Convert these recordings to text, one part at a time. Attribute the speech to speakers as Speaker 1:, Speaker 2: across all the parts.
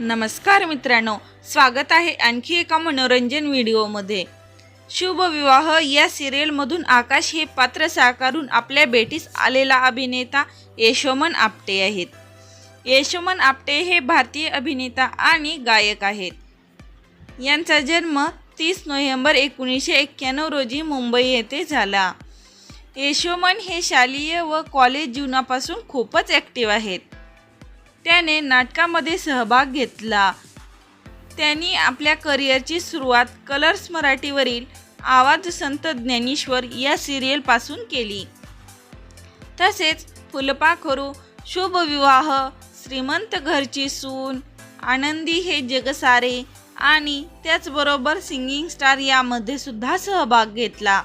Speaker 1: नमस्कार मित्रांनो स्वागत आहे आणखी एका मनोरंजन व्हिडिओमध्ये शुभविवाह या सिरियलमधून आकाश हे पात्र साकारून आपल्या बेटीस आलेला अभिनेता यशोमन आपटे आहेत. यशोमन आपटे हे भारतीय अभिनेता आणि गायक आहेत. यांचा जन्म तीस नोव्हेंबर एकोणीसशे एक्क्याण्णव रोजी मुंबई येथे झाला. यशोमन हे शालेय व कॉलेज जीवनापासून खूपच ॲक्टिव्ह आहेत. त्याने नाटकामध्ये सहभाग घेतला. त्यांनी आपल्या करिअरची सुरुवात कलर्स मराठीवरील आवाज संत ज्ञानेश्वर या सिरियलपासून केली. तसेच फुलपाखरू शुभ विवाह श्रीमंत घरची सून आनंदी हे जगसारे आणि त्याचबरोबर सिंगिंग स्टार यामध्ये सुद्धा सहभाग घेतला.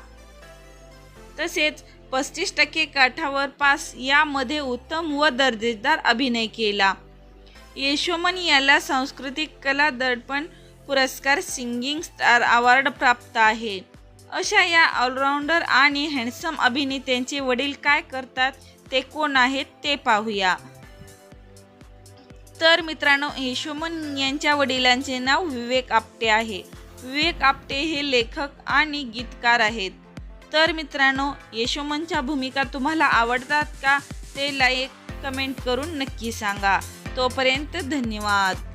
Speaker 1: तसेच पस्तीस टक्के काठावर पास यामध्ये उत्तम व दर्जेदार अभिनय केला. यशोमन याला सांस्कृतिक कला दर्पण पुरस्कार सिंगिंग स्टार अवॉर्ड प्राप्त आहे. अशा या ऑलराऊंडर आणि हँडसम अभिनेत्यांचे वडील काय करतात ते कोण आहेत ते पाहूया. तर मित्रांनो यशोमन यांच्या वडिलांचे नाव विवेक आपटे आहे. विवेक आपटे हे लेखक आणि गीतकार आहेत. तर मित्रांनो यशोमनच्या भूमिका तुम्हाला आवडतात का? ते लाईक कमेंट करून नक्की सांगा. तोपर्यंत धन्यवाद.